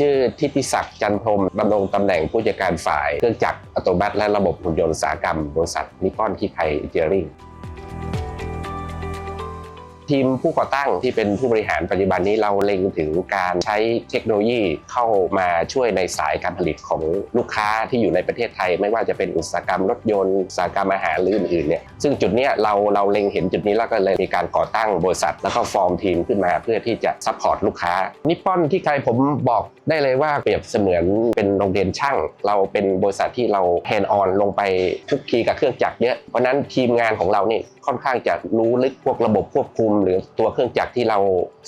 ชื่อทิติศักดิ์จันทรมดำรงตำแหน่งผู้จัดการฝ่าย เครื่องจักรอัตโนมัติและระบบหุ่นยนต์อุตสาหกรรมบริษัทนิคอนคิไคเจอริง ทีมผู้ก่อตั้งที่เป็นผู้บริหารปัจจุบันนี้เราเล็งถึงการใช้เทคโนโลยีเข้ามาช่วยในสายการผลิตของลูกค้าที่อยู่ในประเทศไทย ไม่ว่าจะเป็นอุตสาหกรรมรถยนต์อุตสาหกรรมอาหารหรืออื่นๆเนี่ยซึ่งจุดนี้เราเราเล็งเห็นจุดนี้แล้วก็เลยมีการก่อตั้งบริษัท แล้วก็ฟอร์มทีมขึ้นมาเพื่อที่จะซัพพอร์ตลูกค้านิปปอนที่ใครผมบอกได้เลยว่าเปรียบเสมือนเป็นโรงเรียนช่าง เราเป็นบริษัทที่เราแฮนด์ออนลงไปคลุกคีกับเครื่องจักรเยอะเพราะฉะนั้นทีมงานของเรานี่ค่อนข้างจะรู้ลึกพวกระบบควบคุมหรือตัวเครื่องจักรที่เรา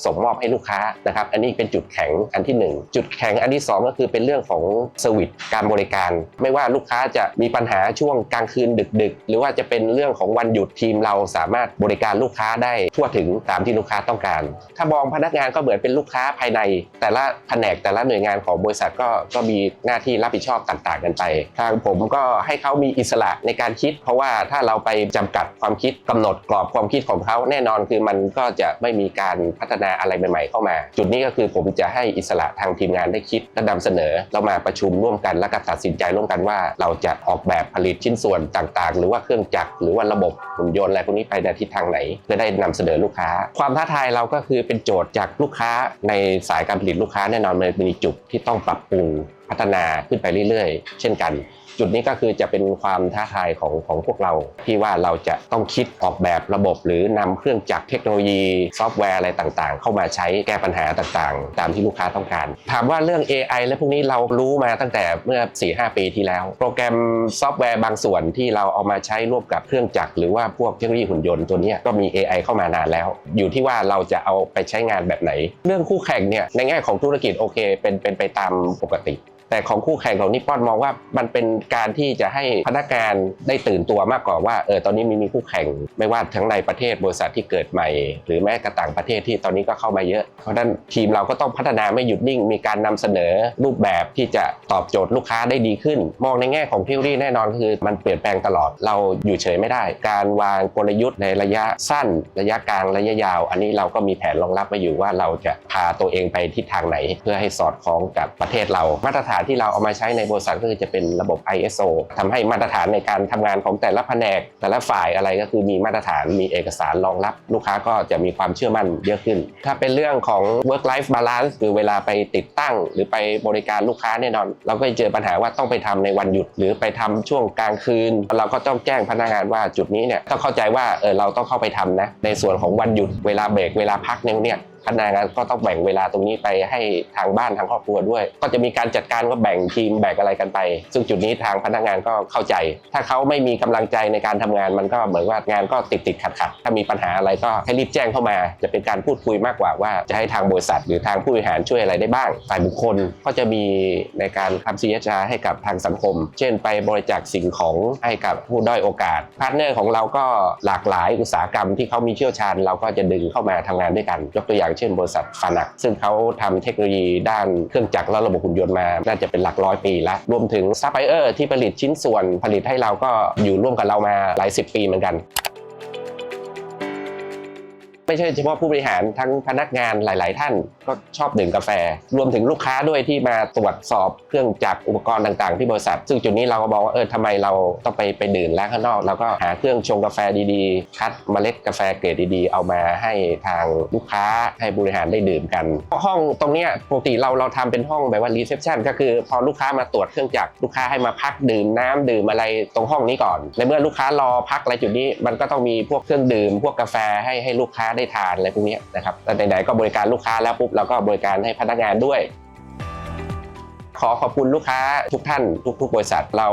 ส่งมอบให้ลูกค้านะครับอันนี้เป็นจุดแข็งอันที่หนึ่งจุดแข็งอันที่สองก็คือเป็นเรื่องของเซอร์วิสการบริการ ไม่ว่าลูกค้าจะมีปัญหาช่วงกลางคืนดึก ๆ หรือว่าจะเป็นเรื่องของวันหยุดทีมเราสามารถบริการลูกค้าได้ทั่วถึงตามที่ลูกค้าต้องการ ถ้ามองพนักงานก็เหมือนเป็นลูกค้าภายใน แต่ละแผนกแต่ละหน่วยงานของบริษัทก็ก็มีหน้าที่รับผิดชอบต่าง ๆ กันไป ทางผมก็ให้เขามีอิสระในการคิด เพราะว่าถ้าเราไปจำกัดความคิดกำหนดกรอบความคิดของเขาแน่นอนคือมันก็จะไม่มีการพัฒนาอะไรใหม่ๆเข้ามา จุดนี้ก็คือผมจะให้อิสระทางทีมงานได้คิดและนำเสนอเรามาประชุมร่วมกันแล้วก็ตัดสินใจร่วมกันว่า เราจะออกแบบผลิตชิ้นส่วนต่างๆ หรือว่าเครื่องจักรหรือว่าระบบหุ่นยนต์อะไรพวกนี้ไปในทิศทางไหนเพื่อได้นำเสนอลูกค้า ความท้าทายเราก็คือเป็นโจทย์จากลูกค้าในสายการผลิตลูกค้าแน่นอนมันมีจุดที่ต้องปรับปรุงพัฒนาขึ้นไปเรื่อยๆ เช่นกัน จุดนี้ก็คือจะเป็นความท้าทายของของพวกเรา ที่ว่าเราจะต้องคิดออกแบบระบบ หรือนำเครื่องจักรเทคโนโลยี ซอฟต์แวร์อะไรต่างๆ เข้ามาใช้แก้ปัญหาต่างๆ ตามที่ลูกค้าต้องการ ถามว่าเรื่อง AI และพวกนี้เรารู้มาตั้งแต่เมื่อ 4-5 ปีที่แล้ว โปรแกรมซอฟต์แวร์บางส่วนที่เราเอามาใช้ร่วมกับเครื่องจักรหรือว่าพวกเทคโนโลยีหุ่นยนต์ตัวนี้ก็มี AI เข้ามานานแล้ว อยู่ที่ว่าเราจะเอาไปใช้งานแบบไหน เรื่องคู่แข่งเนี่ยในแง่ของธุรกิจโอเค เป็นเป็นไปตามปกติ แต่ของคู่แข่งของนิปปอนมองว่ามันเป็นการที่จะให้พนักงานได้ตื่นตัวมากกว่าว่าเออตอนนี้มีมีคู่แข่งไม่ว่าทั้งในประเทศบริษัทที่เกิดใหม่ หรือแม้กระต่างประเทศที่ตอนนี้ก็เข้ามาเยอะ เพราะนั้นทีมเราก็ต้องพัฒนาไม่หยุดนิ่ง มีการนำเสนอรูปแบบที่จะตอบโจทย์ลูกค้าได้ดีขึ้น มองในแง่ของเทคโนโลยีแน่นอนคือ มันเปลี่ยนแปลงตลอดเราอยู่เฉยไม่ได้ การวางกลยุทธ์ในระยะสั้น ระยะกลางระยะยาว อันนี้เราก็มีแผนรองรับมาอยู่ว่าเราจะพาตัวเองไปทิศทางไหน เพื่อให้สอดคล้องกับประเทศเรามาตรฐานที่เราเอามาใช้ในบริษัทก็คือจะเป็นระบบ ISO ทำให้มาตรฐานในการทำงานของแต่ละแผนก แต่ละฝ่ายอะไรก็คือมีมาตรฐานมีเอกสารรองรับ ลูกค้าก็จะมีความเชื่อมั่นเยอะขึ้น ถ้าเป็นเรื่องของ work life balance คือเวลาไปติดตั้ง หรือไปบริการลูกค้าแน่นอน เราก็จะเจอปัญหาว่าต้องไปทำในวันหยุด หรือไปทำช่วงกลางคืน เราก็ต้องแจ้งพนักงานว่าจุดนี้เนี่ยต้องเข้าใจว่าเออเราต้องเข้าไปทำนะในส่วนของวันหยุดเวลาเบรกเวลาพักเนี่ย พนักงานก็ต้องแบ่งเวลาตรงนี้ไปให้ทางบ้านทางครอบครัวด้วย ก็จะมีการจัดการก็แบ่งทีมแบ่งอะไรกันไป ซึ่งจุดนี้ทางพนักงานก็เข้าใจ ถ้าเขาไม่มีกำลังใจในการทำงานมันก็เหมือนว่างานก็ติดติดขัดขัดถ้ามีปัญหาอะไรก็ให้รีบแจ้งเข้ามา จะเป็นการพูดคุยมากกว่าว่าจะให้ทางบริษัท หรือทางผู้บริหารช่วยอะไรได้บ้างฝ่ายบุคคลก็จะมีในการทำ CSR ให้กับทางสังคม เช่น ไปบริจาคสิ่งของให้กับผู้ด้อยโอกาสพาร์ทเนอร์ของเราก็หลากหลายอุตสาหกรรมที่เขามีเชี่ยวชาญเราก็จะดึงเข้ามาทำงานด้วยกัน ยกตัวอย่างเช่นบริษัทฟานัก ซึ่งเขาทำเทคโนโลยีด้านเครื่องจักรและระบบหุ่นยนต์มา น่าจะเป็นหลักร้อยปีแล้ว รวมถึงซัพพลายเออร์ที่ผลิตชิ้นส่วนผลิตให้เราก็อยู่ร่วมกับเรามาหลายสิบปีเหมือนกัน ไม่ใช่เฉพาะผู้บริหารทั้งพนักงานหลาย ๆ ท่านก็ชอบดื่มกาแฟ รวมถึงลูกค้าด้วยที่มาตรวจสอบเครื่องจักรอุปกรณ์ต่าง ๆ ที่บริษัท ซึ่งจุดนี้เราก็บอกว่าเออทำไมเราต้องไปไปดื่มแล้วข้างนอกแล้วก็หาเครื่องชงกาแฟดีๆ คัดเมล็ดกาแฟเกรดดีๆ เอามาให้ทางลูกค้าให้บริหารได้ดื่มกัน ห้องตรงเนี้ยปกติเราเราทำเป็นห้องแบบว่ารีเซพชันก็คือพอลูกค้ามาตรวจเครื่องจักรลูกค้าให้มาพักดื่มน้ำดื่มอะไรตรงห้องนี้ก่อนในเมื่อลูกค้ารอพักอะไรจุดนี้มันก็ต้องมีพวกเครื่องดื่ม พวกกาแฟให้ให้ลูกค้าได้ทานอะไรพวกนี้นะครับแต่ไหนๆก็บริการลูกค้าแล้วปุ๊บเราก็บริการให้พนักงานด้วย ขอขอบคุณลูกค้าทุกท่านทุก ๆ บริษัทเรา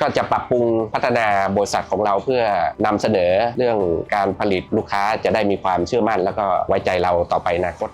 ก็จะปรับปรุงพัฒนาบริษัทของเราเพื่อนำเสนอเรื่องการผลิตลูกค้าจะได้มีความเชื่อมั่น แล้วก็ไว้ใจเราต่อไปนอนาคต